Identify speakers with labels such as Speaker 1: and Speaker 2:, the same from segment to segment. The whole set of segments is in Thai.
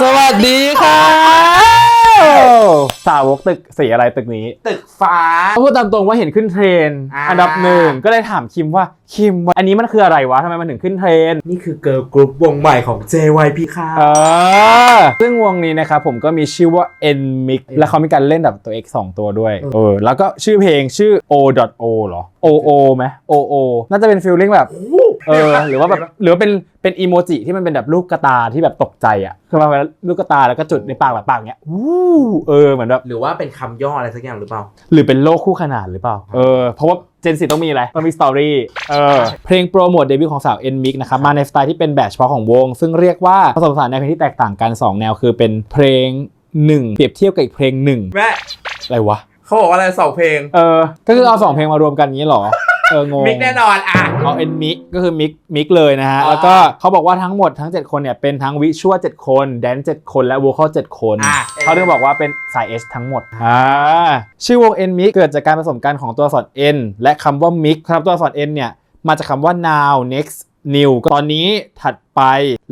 Speaker 1: สวัสดีค่ะสาวกตึกสีอะไรตึกนี้
Speaker 2: ตึกฟ้า
Speaker 1: พูดตามตรงว่าเห็นขึ้นเทรนด์
Speaker 2: อ่า
Speaker 1: อันดับหนึ่งก็เลยถามคิมว่าคิมอันนี้มันคืออะไรวะทำไมมันถึงขึ้นเทรนด์
Speaker 2: นี่คือเกิร์ลกรุ๊ปวงใหม่ของ JYP ค่ะ
Speaker 1: เออซึ่งวงนี้นะครับผมก็มีชื่อว่า N Mix และเขามีการเล่นแบบตัว X 2 ตัวด้วย
Speaker 2: เออ
Speaker 1: เออแล้วก็ชื่อเพลงชื่อ O O เหรอ O O ไหม O O น่าจะเป็นฟีลลิ่งแบบ เออ หรือว่าแบบหรือว่าเป็นเป็นอีโมจิที่มันเป็นแบบลูกกระตาที่แบบตกใจอะคือมาเป็นลูกกระตาแล้วก็จุดในปากแบบปากเนี้ยวู้เออเหมือนแบบ
Speaker 2: หรือว่าเป็นคำย่ออะไรสักอย่างหรือเปล่า
Speaker 1: หรือเป็นโลกคู่ขนานหรือเปล่า เออ เพราะว่าเจนซีต้องมีอะไรต้องมีสตอรี่ เออ เพลงโปรโมทเดบิวต์ของสาวเอ็นมิกนะครับ มาในสไตล์ที่เป็นแบบเฉพาะของวง ซึ่งเรียกว่าผสมผสานในเพลงที่แตกต่างกัน 2 แนวคือเป็นเพลง 1 เปรียบเทียบกับอีกเพลง1
Speaker 2: แม่
Speaker 1: อะไรวะ
Speaker 2: เขาบอกว่าอะไรสองเพลง
Speaker 1: เออ ก็คือเอา2เพลงมารวมกันงี้เหรอ เอองง
Speaker 2: มิกแน่นอนอะ
Speaker 1: เอาเอ็นมิกก็คือมิกมิกเลยนะฮะ
Speaker 2: อ่า
Speaker 1: แล้วก็เขาบอกว่าทั้งหมดทั้ง 7 คนเนี่ย เป็นทั้งวิชวล7คนแดน7คนและว o ค a l 7คน
Speaker 2: อะ
Speaker 1: เขาถึงบอกว่าเป็นสาย S ทั้งหมด อ่า ชื่อวง N Mix เกิดจากการผสมกันของตัวอักษร N และคำว่า Mix ครับตัวอักษร N เนี่ย มาจากคำว่า now next new ตอนนี้ถัดไป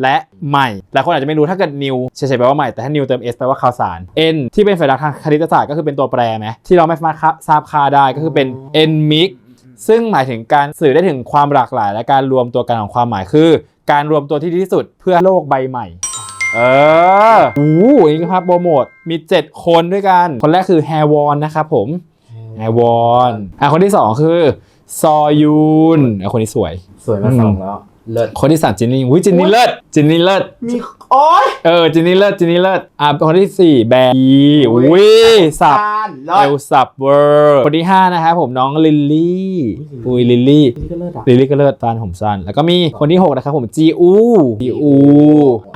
Speaker 1: และใหม่หลายคนอาจจะไม่รู้ถ้าเกิด new เฉยๆแปลว่าใหม่ แต่ถ้า new เติม s แปลว่าข่าวสาร n ที่เป็นสัญลักษณ์ทางคณิตศาสตร์ก็คือเป็นตัวแปรไหมที่เราไม่สามารถทราบค่าได้ก็คือเป็น n mix ซึ่งหมายถึงการสื่อได้ถึงความหลากหลาย และการรวมตัวกันของความหมายคือ การรวมตัวที่ดีที่สุดเพื่อโลกใบใหม่ เออโอ้โหอันนี้ก็ภาพโปรโมทมี 7 คนด้วยกัน คนแรกคือแฮวอนนะครับผมแฮวอนอะคนที่ 2 คือ ซอยูนอะคนนี้สวย
Speaker 2: สวยมาสองแล้ว เลิศ
Speaker 1: คนที่สามจินนี่อุ้ยจินนี่เลิศจินนี่เลิศ
Speaker 2: มีโอ้ย
Speaker 1: เออจินนี่เลิศจินนี่เลิศอะคนที่สี่แบร์อุ้ยสับ
Speaker 2: เลิ
Speaker 1: เอ
Speaker 2: ศ
Speaker 1: ลสับเวอร์คนที่ห้านะครับผมน้องลิลลี่อุ้ยลิลลี่
Speaker 2: นี่ก็เลิศอะ
Speaker 1: ลิลลี่ก็เลิศฟานผมสั้นแล้วก็มีคนที่6นะครับผมจีอูจีอู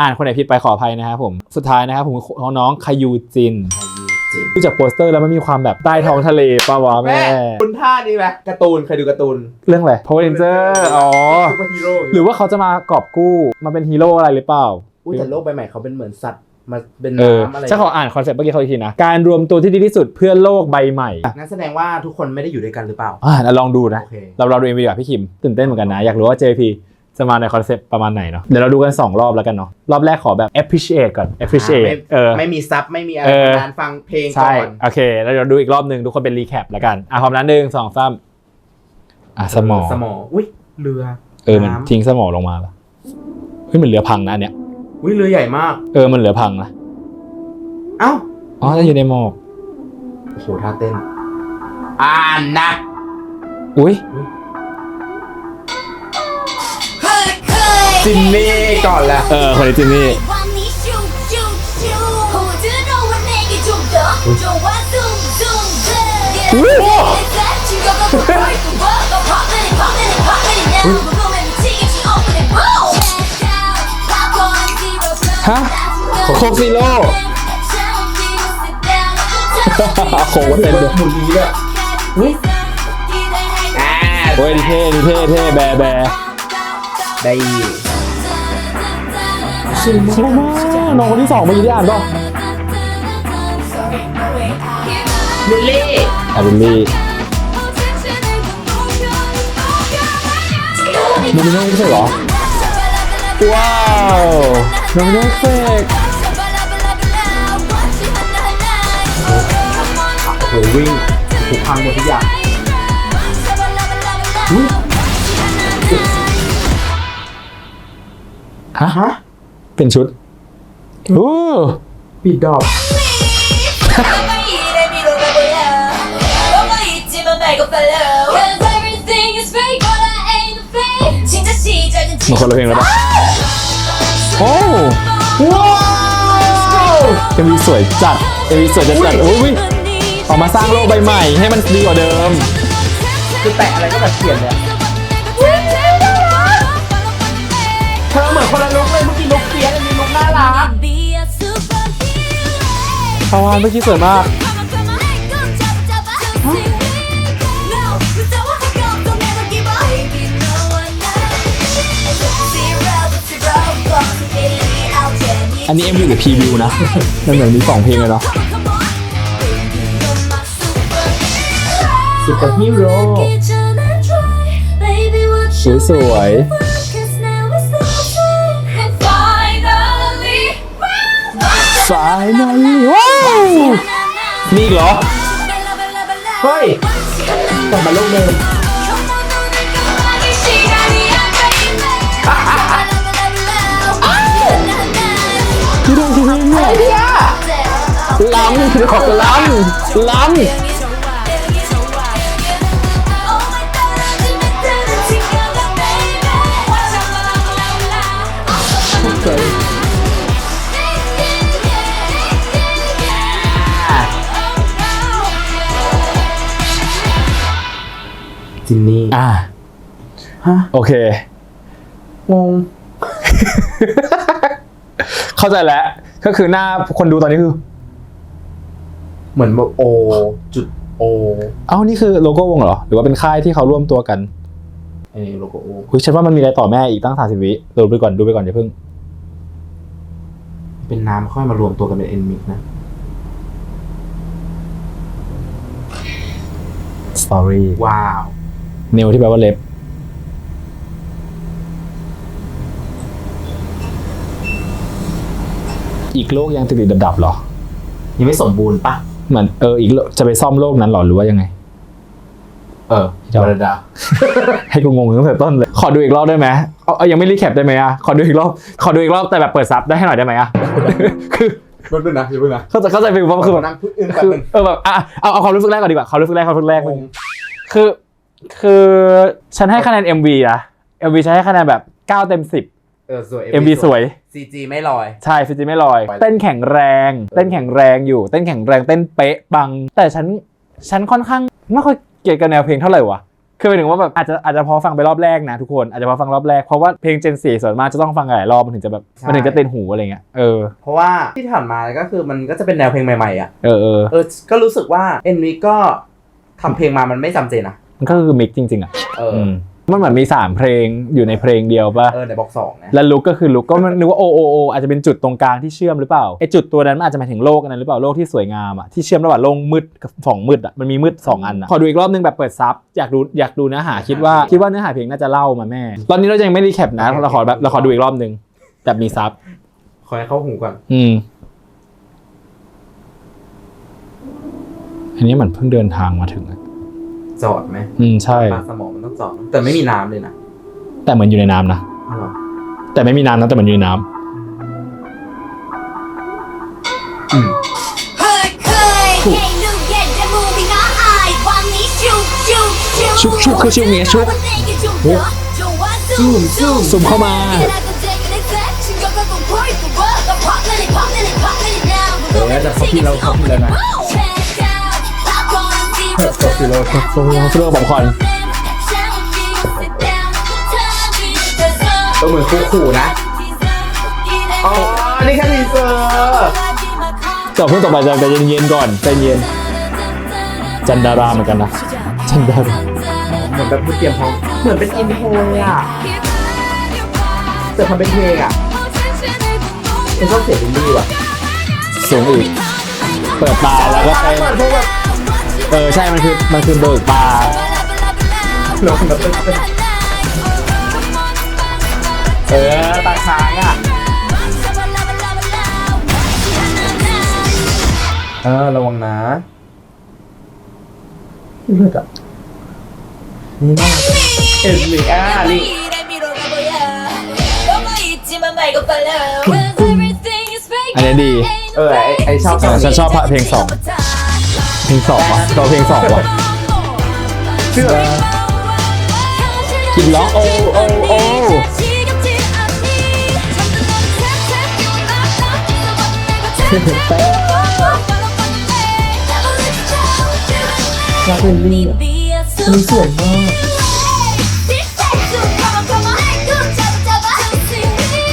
Speaker 1: อ่านคนไหนผิดไปขออภัยนะครับผมสุดท้ายนะครับผมของน้องคายู จินดูจากโปสเตอร์แล้วมันมีความแบบใต้ท้องทะเลปะวะ
Speaker 2: แม่
Speaker 1: แม่
Speaker 2: คุณท่านี้ไหมการ์ตูนเคยดูการ์ตูน
Speaker 1: เรื่องอะไร Power Ranger อ๋อ
Speaker 2: ซูเปอร์ฮีโร่
Speaker 1: หรือว่าเขาจะมากอบกู้มาเป็นฮีโร่อะไรหรือเปล่า
Speaker 2: อุ้ยแต่โลกใบใหม่เขาเป็นเหมือนสัตว์มาเป็น
Speaker 1: เออ
Speaker 2: น้ำอะไร
Speaker 1: ฉันขออ่านคอนเซ็ปต์เมื่อกี้เขาอีกทีนะ การรวมตัวที่ดีที่สุดเพื่อโลกใบใหม่
Speaker 2: งั้นแสดงว่าทุกคนไม่ได้อยู่ด้วยกันหรือเปล่า
Speaker 1: อ่าลองดูนะ
Speaker 2: โอเค
Speaker 1: เราเราดูเอ็มวีกับพี่คิม ตื่นเต้นเหมือนกันนะ อยากรู้ว่า JP จะมาในคอนเซปต์ประมาณไหนเนาะเดี๋ยวเราดูกัน 2 รอบแล้วกันเนาะรอบแรกขอแบบ appreciate ก่อน appreciate
Speaker 2: ไม่
Speaker 1: เออ
Speaker 2: ไม่มีซับไม่มีอะไร
Speaker 1: เออ
Speaker 2: การฟังเพลงก่
Speaker 1: ใช่
Speaker 2: อน
Speaker 1: โอเค แล้วเดี๋ยวดูอีกรอบหนึ่งทุกคนเป็นรีแคปแล้วกันอะพร้อมนั้นหนึ่งสองสามอะสมอง
Speaker 2: สมองอุ้ยเรือ
Speaker 1: เออมัน
Speaker 2: น้ำ
Speaker 1: ทิ้งสมองลงมาปะเฮ้ยมันเหลือพังนะอันเนี้ย
Speaker 2: อุ้ยเรือใหญ่มาก
Speaker 1: เออมันเหลือพังนะ
Speaker 2: เอ้า
Speaker 1: อ๋อจะอยู่ในหมอก
Speaker 2: โอ้โหท่าเต้นอ่านนะ
Speaker 1: อุ้ย
Speaker 2: จินนี่ก่อนแหละ
Speaker 1: เออคนนี้จินนี่ฮะโคกซีโร่โคกเต็มเลย
Speaker 2: หมุนนี้ด้วยอ่า
Speaker 1: โอ้ยเท่เท่เท่แบร์แบร์
Speaker 2: ได้
Speaker 1: สวยมากน้องคนที่สองเมื่อกี้ที่อ่านป่ะ
Speaker 2: ลิลลี่
Speaker 1: อาบิลลี่โนมิโนไม่ใช่เหรอ ว้าวโนมิโนเฟก
Speaker 2: โอ้โหวิ่งถูกพังหมดทุกอย่าง
Speaker 1: ฮะ
Speaker 2: ฮะ
Speaker 1: เป็นชุดโอ้
Speaker 2: ปีดดอก
Speaker 1: เหมือนคนละเพลงแล้วปะโอ้
Speaker 2: ว้าว
Speaker 1: เอ็มวีสวยจัดเอ็มวีสวยจัดจัดโอ้ยออกมาสร้างโลกใบใหม่ ให้มันดีกว่าเดิม
Speaker 2: คือแตะอะไรก็แบบเปลี่ยนเลยอะเธอเหมือนคนละลุกเลยเมื่อกี้ลุ ปา
Speaker 1: วานเมื่อกี้สวยมากอันนี้เอ็มวีหรือพรีวิวนะ มันเหมือนมีสองเพลงเลยเนาะ
Speaker 2: ซุปเปอร์ฮีโร่
Speaker 1: สวยสวย
Speaker 3: Finally,
Speaker 1: finally ว้าว มีอีกเหรอ
Speaker 2: เฮ้ยกลับมาโลกเดิม
Speaker 1: ที่ดูที่นี่เนี่ยล้ำคือของล้ำล้ำ
Speaker 2: จินนี่
Speaker 1: อ่า
Speaker 2: ฮะ
Speaker 1: โอเค
Speaker 2: งง
Speaker 1: เข้าใจแล้ว ก็คือหน้าคนดูตอนนี้คือ
Speaker 2: เหมือนแบบโอ จุดโอ
Speaker 1: เอ้านี่คือโลโก้วงเหรอ หรือว่าเป็นค่ายที่เขาร่วมตัวกัน
Speaker 2: เออโลโก้โอ
Speaker 1: คุยฉันว่ามันมีอะไรต่อแม่อีกตั้งสามสิบวิดูไปก่อนดูไปก่อนอย่าเพิ่ง
Speaker 2: เป็นน้ำค่อยมารวมตัวกันเป็นเอ็นมิกนะ
Speaker 1: story
Speaker 2: ว้าว
Speaker 1: เนวที่แปลว่าเล็บ อีกโลกยังติดๆดับๆเหรอ
Speaker 2: ยังไม่สมบูรณ์ปะ
Speaker 1: เหมือนเอออีกโลกจะไปซ่อมโลกนั้นเหรอหรือว่ายังไง
Speaker 2: เออ
Speaker 1: เดี๋ยว
Speaker 2: วรดา
Speaker 1: ให้กูงงตั้งแต่ต้นเลย ขอดูอีกรอบได้ไหมเอาเอายังไม่รีแคปได้ไหมอะขอดูอีกรอบ ขอดูอีกรอบแต่แบบเปิดซับได้ให้หน่อยได้ไหมอะคือ
Speaker 2: รถด้วยนะอย่าเพิ่งนะ
Speaker 1: เข้าใจเข้าใจฟิลว่าคือแบบ
Speaker 2: นั่งพึ่งอึ้งแป๊บ
Speaker 1: คือ
Speaker 2: นึง
Speaker 1: เออแบบอะเอาเอาความรู้สึกแรกก่อนดีกว่าความรู้สึกแรกความรู้สึกแรก
Speaker 2: งง
Speaker 1: คือ คือฉันให้คะแนน MV นะ MV ฉันให้คะแนนแบบ9เต็ม10
Speaker 2: เออสวย
Speaker 1: MV สวย
Speaker 2: ซีจีไม่ลอย
Speaker 1: ใช่ฟิจิไม่ลอย
Speaker 2: ไป
Speaker 1: เต้นแข็งแรง เต้นแข็งแรงอยู่ เต้นแข็งแรง เต้นเป๊ะปัง แต่ฉัน ฉันค่อนข้างไม่ค่อยเกลียดกับแนวเพลงเท่าไหร่วะ คือหมายถึงว่าแบบอาจจะอาจจะพอฟังไปรอบแรกนะทุกคน อาจจะพอฟังรอบแรก เพราะว่าเพลงเจนสี่ส่วนมากจะต้องฟังหลายรอบมันถึงจะแบบ
Speaker 2: ใช่
Speaker 1: มันถึงจะเต้นหูอะไรเงี้ย เออ
Speaker 2: เพราะว่าที่ผ่านมาก็คือมันก็จะเป็นแนวเพลงใหม่ๆอะ
Speaker 1: เออเออ
Speaker 2: เออ ก็รู้สึกว่าเอ็นมิกก็ทำเพลงมามันไม่จำเจนนะ
Speaker 1: มันก็คือมิกจริง ๆ อะ
Speaker 2: เออ
Speaker 1: อืมมันเหมือนมีสามเพลงอยู่ในเพลงเดียวป่ะ
Speaker 2: เออในบอกสองนะ
Speaker 1: แล้วลุกก็คือลุกก็มันนึกว่าโอโอโออาจจะเป็นจุดตรงกลางที่เชื่อมหรือเปล่าไอจุดตัวนั้นมันอาจจะหมายถึงโลกอันนั้นหรือเปล่าโลกที่สวยงามอะที่เชื่อมระหว่างโลกมืดกับสองมืดอะมันมีมืดสองอันอะขอดูอีกรอบนึงแบบเปิดซับอยากดูอยากดูเนื้อหาคิดว่าคิดว่าเนื้อหาเพลงน่าจะเล่ามาแม่ ตอนนี้เรายังไม่รีแคปนะเราขอแบบเราขอดูอีกรอบนึงแบบมีซับ
Speaker 2: ขอให้เข้าหูก่อน
Speaker 1: อืมอันนี้เหมือนเพิ่งเดินทางมาถึงอะ
Speaker 2: จอดไหม
Speaker 1: อืมใช่
Speaker 2: ปลาสมองมันต้องจอด แต่ไม่มีน้ำเลยนะ
Speaker 1: แต่เหมือนอยู่ในน้ำนะ
Speaker 2: อ้าวเหรอ
Speaker 1: แต่ไม่มีน้ำนะแต่เหมือนอยู่ในน้ำ
Speaker 2: อืม
Speaker 1: ชุบชุบคือชุบเนี้ยชุบ
Speaker 2: ซูมซูม
Speaker 1: ซุ่มเข้ามา
Speaker 2: เออแต่เขาพี่เราเขาพี่แล้วนะ ตกสิโล
Speaker 1: โอ้โหเรื่องบอกคอน
Speaker 2: ตัวเหมือนคู่ขู่นะ อ๋อ นี่แค่ทีเซอร์
Speaker 1: จบเพิ่งต่อไปจะใจเย็นๆก่อนใจเย็น จันดาราเหมือนกันนะ จันดารา
Speaker 2: เหมือนแบบเตรียมพร้อมเหมือนเป็นอินโทรเลยอะแต่ทำเป็นเพลงอะเป็นชอบเสียงลิลลี่ว่ะ
Speaker 1: สูงอีก เปิดตาแล้วก็ไป
Speaker 2: เอ
Speaker 1: อใช่มันคือมันคือเบิกตา
Speaker 2: ลงแบบเป็นเออตาค้างอะเออระวังนะเลือดอะนี่น่าเอ็นมิกอะนี่
Speaker 1: อันนี้ดี
Speaker 2: เออไอไอชอบ
Speaker 1: เออฉันชอบเพลงสอง ลงสองวะตัวเพลงสองวะ
Speaker 2: เชื่อ
Speaker 1: กินร้องโอ้โอ้โอ้
Speaker 2: ชอบเอ็นลี่อะมันสวยมาก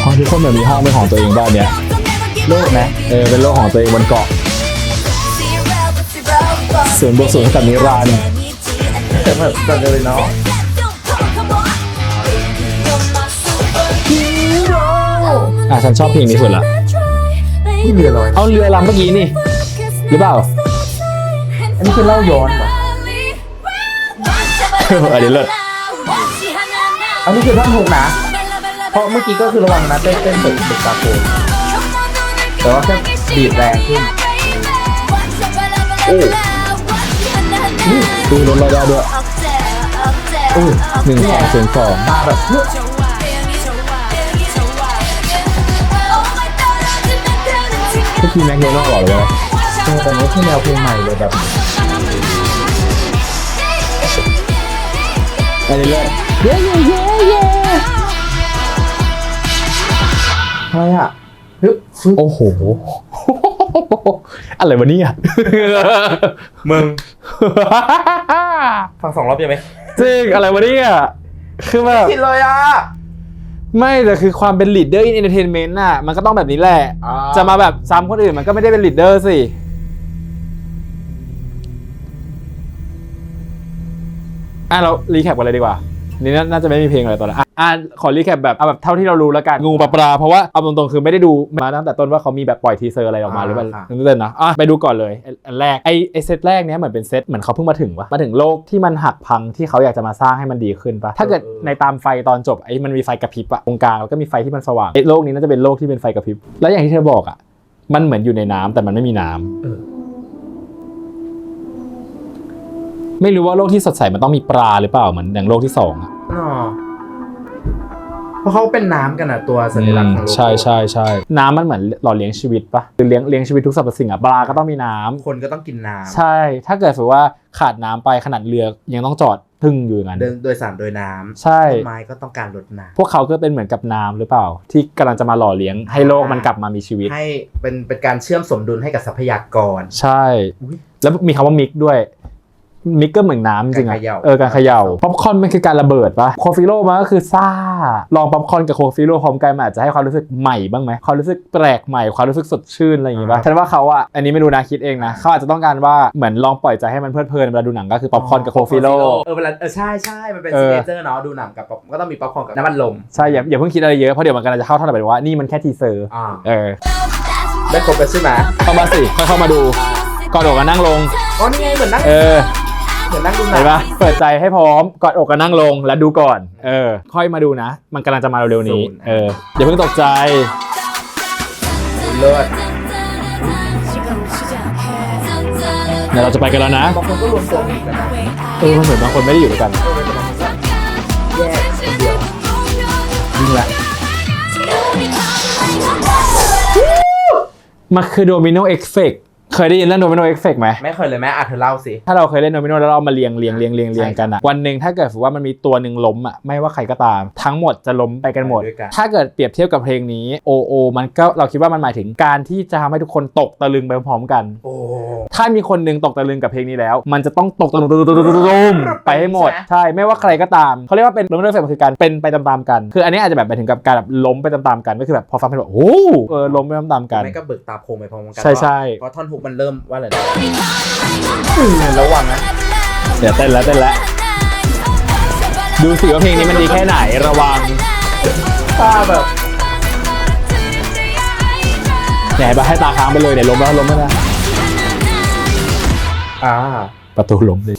Speaker 1: พอทุกคนแบบมีห้องเป็นของตัวเองบ้านเนี้ย
Speaker 2: โลกไหม
Speaker 1: เออเป็นโลกของตัวเองบนเกาะ ศูนย์บวกศูนกับนิรันดร์
Speaker 2: แต่แบบจังเลยเนาะ
Speaker 1: อะฉันชอบเพลงนี้สุดละ
Speaker 2: นี่เรือลอย
Speaker 1: เอาเรือลำเมื่อกี้นี่ หรือเปล่า
Speaker 2: อันนี้คือเล่าย้อนเหรอ
Speaker 1: อันนี้เลิศ
Speaker 2: อันนี้คือท่อนหกนะ เพราะเมื่อกี้ก็คือระวังนะเต้นเต้นเบิกเบิกตาโกนแต่ว่าแค่บีบแรงขึ้น
Speaker 3: โอ้
Speaker 1: ดูลดระยะด้วย
Speaker 3: อู้
Speaker 1: หนึ่งสองศูนย์สอง
Speaker 2: ตาแบบเฮ้ย
Speaker 1: ก็คือแม็กโดนัลด์หรอเลยวะ
Speaker 2: เออแต่ไม่ใช่แนวเพลงใหม่เลยแบบ
Speaker 1: ไปเรื่อย
Speaker 2: เย้เย้เย้เย้อะไรอะเฮ้ยฟึ๊บ
Speaker 1: โอ้โห อะไรวะเนี่ย
Speaker 2: มึงฟังสองรอบยังไหม
Speaker 1: จริงอะไรวะเนี่ยคือแบบ
Speaker 2: ผิดเลยอะ
Speaker 1: ไม่แต่คือความเป็น leader in entertainment น่ะมันก็ต้องแบบนี้แหละ
Speaker 2: อ่า
Speaker 1: จะมาแบบซ้ำคนอื่นมันก็ไม่ได้เป็น leader สิอะเรารีแคปกันเลยดีกว่า นี่น่าน่าจะไม่มีเพลงอะไรตอนนั้นอะอะขอรีแคปแบบเอาแบบเท่าที่เรารู้แล้วกันงูปลาปลาเพราะว่าเอาตรงๆคือไม่ได้ดูมาตั้งแต่ต้นว่าเขามีแบบปล่อยทีเซอร์อะไรออกมาหรือเปล่าตั้งแต่ต้นนะอะไปดูก่อนเลยอันอันแรกไอไอเซตแรกเนี้ยเหมือนเป็นเซตเหมือนเขาเพิ่งมาถึงวะมาถึงโลกที่มันหักพังที่เขาอยากจะมาสร้างให้มันดีขึ้นปะถ้าเกิดในตามไฟตอนจบไอ้มันมีไฟกระพริบอะตรงกลางแล้วก็มีไฟที่มันสว่างไอ้โลกนี้น่าจะเป็นโลกที่เป็นไฟกระพริบแล้วอย่างที่เธอบอกอะมันเหมือนอยู่ในน้ำแต่มันไม่มีน้ำ
Speaker 2: เออ
Speaker 1: ไม่รู้ว่าโลกที่สดใสมันต้องมีปลาหรือเปล่าเหมือนอย่างโลกที่สองอะ
Speaker 2: อ๋อเพราะเขาเป็นน้ำกันอะตัวสัญลักษณ์ของโลโก้
Speaker 1: ใช่ใช่ใช่น้ำมันเหมือนหล่อเลี้ยงชีวิตปะคือเลี้ยงเลี้ยงชีวิตทุกสรรพสิ่งอะปลาก็ต้องมีน้ำ
Speaker 2: คนก็ต้องกินน้ำ
Speaker 1: ใช่ ถ้าเกิดสมมติว่าขาดน้ำไปขนาดเรือยังต้องจอดทึ่งอยู่อย่างนั้น
Speaker 2: เดินโดยสารโดยน้ำ
Speaker 1: ใช่
Speaker 2: ต้นไม้ก็ต้องการรดน้
Speaker 1: พวกเขาก็เป็นเหมือนกับน้ำหรือเปล่า ที่กำลังจะมาหล่อเลี้ยงให้โลกมันกลับมามีชีวิตำ
Speaker 2: ให้เป็นเป็นการเชื่อมสมดุลให้กับทรัพยากร
Speaker 1: ใช่
Speaker 2: อุ๊ย
Speaker 1: แล้วมีคำว่ามิกด้วย มิกก็เหมือนน้ำจริง
Speaker 2: การ
Speaker 1: อะ
Speaker 2: เขย่า
Speaker 1: เออการเขย่าป๊อปคอร์นมันคือการระเบิดปะโคฟิโลมาก็คือซ่า ลองป๊อปคอร์นกับโคฟิโลพร้อมกันมันอาจจะให้ความรู้สึกใหม่บ้างไหมความรู้สึกแปลกใหม่ความรู้สึกสดชื่นอะไรอย่างงี้ป่ะฉันว่าเขาอะอันนี้ไม่รู้นะคิดเองนะเขาอาจจะต้องการว่าเหมือนลองปล่อยใจให้มันเพลิดเพลินเวลาดูหนังก็คือป๊อปคอร์นกับโคฟิโล
Speaker 2: เออเวลาเออใช่ใช่มันเป็น
Speaker 1: เอ
Speaker 2: ซิ
Speaker 1: อ
Speaker 2: เนเจอร์เนาะดูหนังกับป๊อปก็ต้องมีป๊อปคอร์นกับน้ำมันลม
Speaker 1: ใช่อย่าอย่าเพิ่งคิดอะไรเยอะเพราะเดี๋ยวมันกำลังจะเข้าเท่าไหร่ว่านี่มันแค่ทีเซอร์
Speaker 2: อ่า
Speaker 1: เออ
Speaker 2: ได้ครบแล้วใช่ไหม
Speaker 1: เข้ามาสิค่อยเข้ามาดูกอดอกกันนั่งลง
Speaker 2: อ๋อนี่ไงเหมือนนั่ง
Speaker 1: เออ
Speaker 2: เหมือนนั่งดูหนั
Speaker 1: เห็
Speaker 2: ง
Speaker 1: นปะเปิดใจให้พร้อมกอดอกกันนั่งลงแล้วดูก่อน เออ ค่อยมาดูนะ มันกำลังจะมาเร็วๆนี้ เอออย่าเพิ่งตกใจ
Speaker 2: เลิศ
Speaker 1: เดี๋ยวเราจะไปกันแล้วนะ
Speaker 2: บางคนก็รวมตัวกันนะ
Speaker 1: เออมันเหมือนบางคนไม่ได้อยู่ด้วยกัน
Speaker 2: เออแต่บางคนก็แยกคนเดียว
Speaker 1: ยิ่งละมันคือโดมิโนเอฟเฟก เคยได้ยินเรื่องโดมิโนเอฟเฟกไหม
Speaker 2: ไม่เคยเลยแม่อะเธอเล่าสิ
Speaker 1: ถ้าเราเคยเล่นโดมิโนแล้วเรามาเรียงเรียงเรียงเรียงเรียงกันอะวันหนึ่งถ้าเกิดสมมุติว่ามันมีตัวหนึ่งล้มอะไม่ว่าใครก็ตาม ทั้งหมดจะล้มไปกันหมด
Speaker 2: ด้วยกัน
Speaker 1: ถ้าเกิดเปรียบเทียบกับเพลงนี้โอโอมันก็เราคิดว่ามันหมายถึงการที่จะทำให้ทุกคนตกตะลึงไปพร้อมกัน
Speaker 2: โอ้
Speaker 1: ถ้ามีคนหนึงตกตะลึงกับเพลงนี้แล้ว มันจะต้องตกตะลึงตุ้มไปให้หมด ใช่ ไม่ว่าใครก็ตาม เขาเรียกว่าเป็นเรื่องเฟกคือการเป็นไปตามๆกัน คืออันนี้อาจจะแบบหมายถึงกับการแบบล้มไปตามๆกัน ก็คือแบบพอฟังเพลงแบบโอ้โหเออล้มไปตามๆกัน
Speaker 2: ไม่ก็เบิกตาโพงไปพร้อมกัน
Speaker 1: ใช่ใช่
Speaker 2: เพราะท่อนฮุกมันเริ่มว่าอะไรนะอืมระวังนะ
Speaker 1: เดี๋ยวเต้นแล้วเต้นแล้ว ดูสิว่าเพลงนี้มันดีแค่ไหนระวัง
Speaker 2: ตาแบบ
Speaker 1: ไหนบาให้ตาค้างไปเลยเดี๋ยวล้มแล้วล้มไม่ได้
Speaker 2: อ่า
Speaker 1: ประตูล้มเลย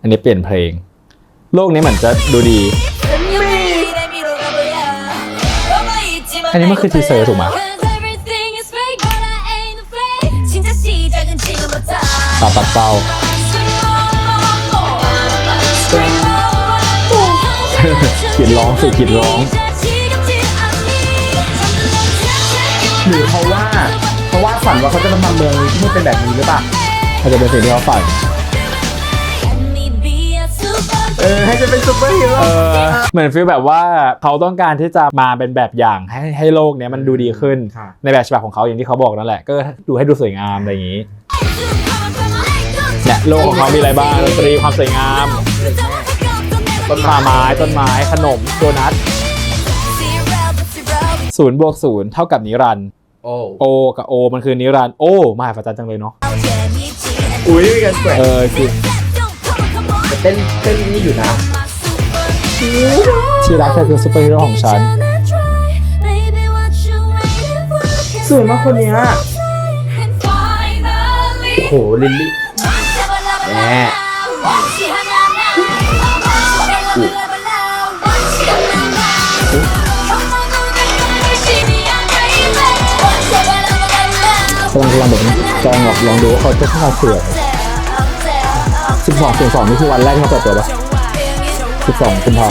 Speaker 1: อันนี้เปลี่ยนเพลง โลกนี้เหมือนจะดูดี
Speaker 3: อันนี้มันคือทีเซอร์ถูกไหม
Speaker 1: ตาปัดเป้า
Speaker 3: กรีดร้องสิกรีดร้อง
Speaker 2: หรือเพราะว่า เพราะว่าฝันว่าเขาจะมาทำเมืองนี้ที่มันเป็นแบบนี้หรือเปล่า
Speaker 1: ถ้าจะเป็นสิ่งที่เขาฝัน
Speaker 2: เออให้จะเป็นซุปเปอร์ฮีโร่
Speaker 1: เออเหมือนฟีลแบบว่าเขาต้องการที่จะมาเป็นแบบอย่างให้ให้โลกเนี้ยมันดูดีขึ้น
Speaker 2: ค่ะ
Speaker 1: ในแบบฉบับของเขาอย่างที่เขาบอกนั่นแหละ ก็ดูให้ดูสวยงามอะไรอย่างนี้ เนี่ยโลกของเขามีอะไรบ้างดนตรีความสวยงาม
Speaker 2: ต้น
Speaker 1: ป่า
Speaker 2: ไม้
Speaker 1: ไม้ต้นไม้ขนมโดนัทศูนย์บวกศูนย์เท่ากับนิรันดร์
Speaker 2: โอ้
Speaker 1: โอกับโอมันคือนิรันดร์โอ้มหัศจรรย์จังเลยเนาะ
Speaker 2: อุ้ยมีกันแกว่ง
Speaker 1: เออคือ
Speaker 2: แต่เต้นเต้นนี่อยู่นะ
Speaker 1: ที่รักเธอคือซูเปอร์ฮีโร่ของฉัน
Speaker 2: สวยมากคนเนี้ยโอ้โหลิลลี่ แหม
Speaker 3: เำลังแบบกำลังแบบลองดูว่าเขาจะเข้าเสือสิบสองสิบสองนี่คือวันแรกที่เขาเปิดตัวปะสิบสองกุมภา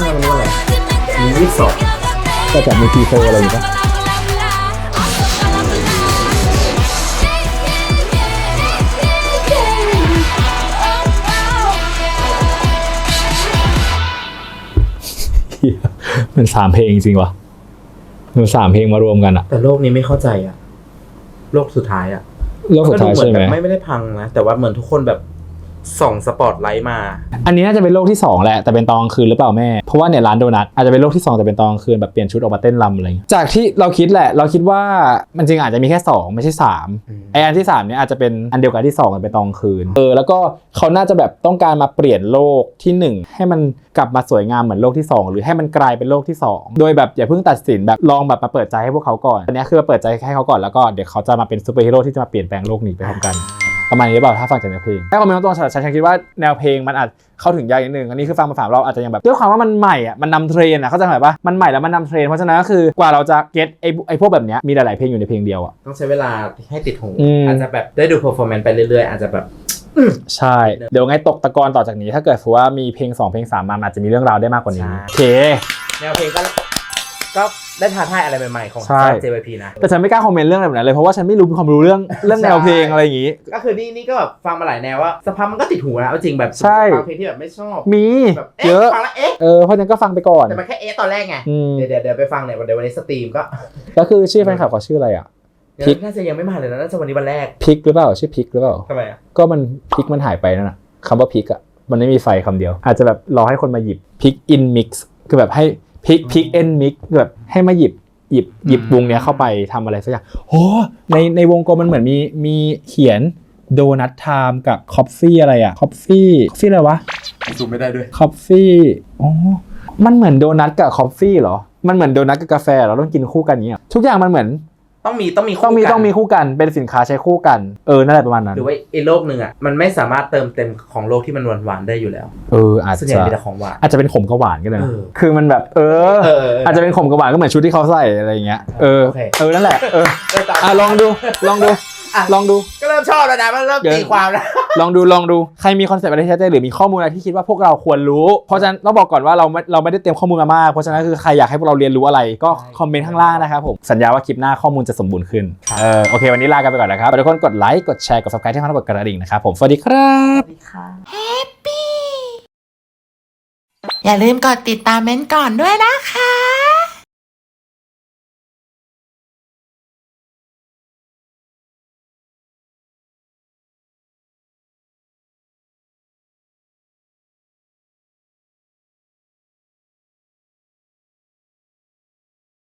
Speaker 2: นี่วันนี้วันอะไรมียี่สิบสอง
Speaker 3: ก็จะมีทีเซอร์อะไรอยู่ปะ เหี้ยมันสามเพลงจริงวะมันสามเพลงมารวมกันอะ
Speaker 2: แต่โลกนี้ไม่เข้าใจอะโลกสุดท้ายอะ
Speaker 3: โลกสุดท้าย
Speaker 2: ก็
Speaker 3: ใช่
Speaker 2: เห
Speaker 3: ไหม
Speaker 2: มือนแบบไม่ไม่ได้พังนะแต่ว่าเหมือนทุกคนแบบ ส่องสปอตไลท์มา
Speaker 1: อันนี้น่าจะเป็นโลกที่2แหละแต่เป็นตอนกลางคืนหรือเปล่าแม่เพราะว่าเนี่ยร้านโดนัทอาจจะเป็นโลกที่2แต่เป็นตอนกลางคืนแบบเปลี่ยนชุดออกมาเต้นรำอะไรอย่างเงี้ยจากที่เราคิดแหละ เราคิดว่ามันจริงอาจจะมีแค่2ไม่ใช่
Speaker 2: อืม
Speaker 1: 3ไออันที่3เนี่ยอาจจะเป็นอันเดียวกันที่2กันเป็นตอนกลางคืนเออแล้วก็เขาน่าจะแบบต้องการมาเปลี่ยนโลกทีหนึ่1ให้มันกลับมาสวยงามเหมือนโลกที่2หรือให้มันกลายเป็นโลกที่2โดยแบบอย่าเพิ่งตัดสินแบบลองแบบมาเปิดใจให้พวกเขาก่อนอันนี้คือมาเปิดใจให้เขาก่อนแล้วก็เดี๋ยวเขาจะมาเป็นซูเปอร์ฮีโร่ที่จะมาเปลี่ยนแปลงโลกนี้ไปพร้อมกัน ประมาณนี้หรือเปล่าถ้าฟังจากแนวเพลงถ้าคอมเมนต์ตรงๆฉันฉันคิดว่าแนวเพลงมันอาจเข้าถึงยากนิดนึงอันนี้คือฟังมาฝามเราอาจจะยังแบบด้วยความว่ามันใหม่อะมันนำเทรนอะเข้าใจไหมปะมันใหม่แล้วมันนำเทรนเพราะฉะนั้นก็คือกว่าเราจะเก็ตไอ้ไอ้พวกแบบเนี้ยมีหลายๆเพลงอยู่ในเพลงเดียวอะ
Speaker 2: ต้องใช้เวลาให้ติดหู
Speaker 1: อืม
Speaker 2: อาจจะแบบได้ดู performance ไปเรื่อยๆอาจจะแบบ
Speaker 1: ใช่ เดี๋ยวไงตกตะกอนต่อจากนี้ ถ้าเกิดสมมุติว่ามีเพลง 2 เพลง 3 มามันอาจจะมีเรื่องราวได้มากกว่านี้
Speaker 2: ใช่
Speaker 1: โอเค
Speaker 2: แนวเพลงก็ก็ ได้ท้าทายอะไรใหม่ๆของ
Speaker 1: ใช่
Speaker 2: JYP นะ
Speaker 1: แต่ฉันไม่กล้าคอมเมนต์เรื่องอะไรแบบนั้นเลยเพราะว่าฉันไม่รู้ความรู้เรื่องเรื่องแนวเพลงอะไรอย่างงี้
Speaker 2: ก็คือนี่นี่ก็แบบฟังมาหลายแนวว่าสภาพมันก็ติดหูนะเอาจริงแบบ
Speaker 1: ใช่
Speaker 2: ฟังเพลงที่แบบไม่ชอบ
Speaker 1: มี
Speaker 2: แบบ
Speaker 1: เย
Speaker 2: เอ๊ะ
Speaker 1: อะ
Speaker 2: ฟังแล้วเอ๊ะ
Speaker 1: เออเพราะฉะนั้นก็ฟังไปก่อน
Speaker 2: แต่มันแค่เอ๊ะตอนแรกไง
Speaker 1: อืม
Speaker 2: เดี๋ยวเดี๋ยวเดี๋ยวไปฟังเนี่ยเดี๋ยววันนี้สตรีมก็
Speaker 1: แล้วคือชื่อแฟนคลับเขาชื่ออะไรอะพริก
Speaker 2: น่าจะยังไม่มาเลยนะน่าจะวันนี้วันแรก
Speaker 1: พิกหรือเปล่าชื่อพิกหรือเปล่า
Speaker 2: ทำไมอะ
Speaker 1: ก็มันพิกมันหายไปนั่นน่ะคำว่าพิกอะมันไม่มีไฟคำเดียว อาจจะแบบรอให้คนมาหยิบพิกอินมิกซ์คือแบบให้ พิกพิกเอ็นมิกแบบให้มาหยิบหยิบหยิบวงเนี้ยเข้าไปทำอะไรสักอย่างโอ้ในในวงกลมมันเหมือนมีมีเขียนโดนัทไทม์กับคอฟฟี่อะไรอะคอฟฟี่คอฟฟี่อะไรวะ
Speaker 2: ซูมไม่ได้ด้วย
Speaker 1: คอฟฟี่อ๋อมันเหมือนโดนัทกับคอฟฟี่เหรอ มันเหมือนโดนัทกับกาแฟเหรอต้องกินคู่กันอย่างเงี้ยทุกอย่างมันเหมือน
Speaker 2: ต้องมีต้องมีคู่
Speaker 1: ต้องมี
Speaker 2: กัน
Speaker 1: ต้องมีคู่กันเป็นสินค้าใช้คู่กัน เออนั่นแหละประมาณนั้น
Speaker 2: หรือว่าไอ้โลกหนึ่งอะมันไม่สามารถเติมเต็มของโลกที่มันหวานๆได้อยู่แล้ว
Speaker 1: เอออาจ
Speaker 2: ส่วนใหญ่
Speaker 1: จะ
Speaker 2: มีแต่ของหวาน
Speaker 1: อาจจะเป็นขมกับหวานก็ได้นะ
Speaker 2: เออ
Speaker 1: คือมันแบบเออ
Speaker 2: เออเออ
Speaker 1: อาจจะเป็นขมกับหวานก็เหมือนชุดที่เขาใส่อะไรอย่างเงี้ยเออ
Speaker 2: โอเค
Speaker 1: เออนั่นแหละเออ
Speaker 2: เออตาม
Speaker 1: อะลองดูลองดู
Speaker 2: อ่ะ
Speaker 1: ลองดู
Speaker 2: ก็เริ่มชอบแล้วนะมันเริ่ม
Speaker 1: เดี๋ยว
Speaker 2: ตีความแล้ว
Speaker 1: ลองดูลองดูใครมีคอนเซ็ปต์อะไรที่ชัดเจนหรือมีข้อมูลอะไรที่คิดว่าพวกเราควรรู้ เพราะฉะนั้นต้องบอกก่อนว่าเราไม่เราไม่ได้เตรียมข้อมูลมามากเพราะฉะนั้นคือใครอยากให้พวกเราเรียนรู้อะไรก็คอมเมนต์ข้างล่างนะครับผมสัญญาว่าคลิปหน้าข้อมูลจะสมบูรณ์ขึ้นเออโอเควันนี้ลากันไปก่อนนะครับทุกคนกดไลค์กดแชร์กด subscribe ที่ช่องกดกระดิ่งนะครับผมสวัสดีครับ
Speaker 4: อย่าลืมกดติดตามเม้นท์ก่อนด้วยนะคะ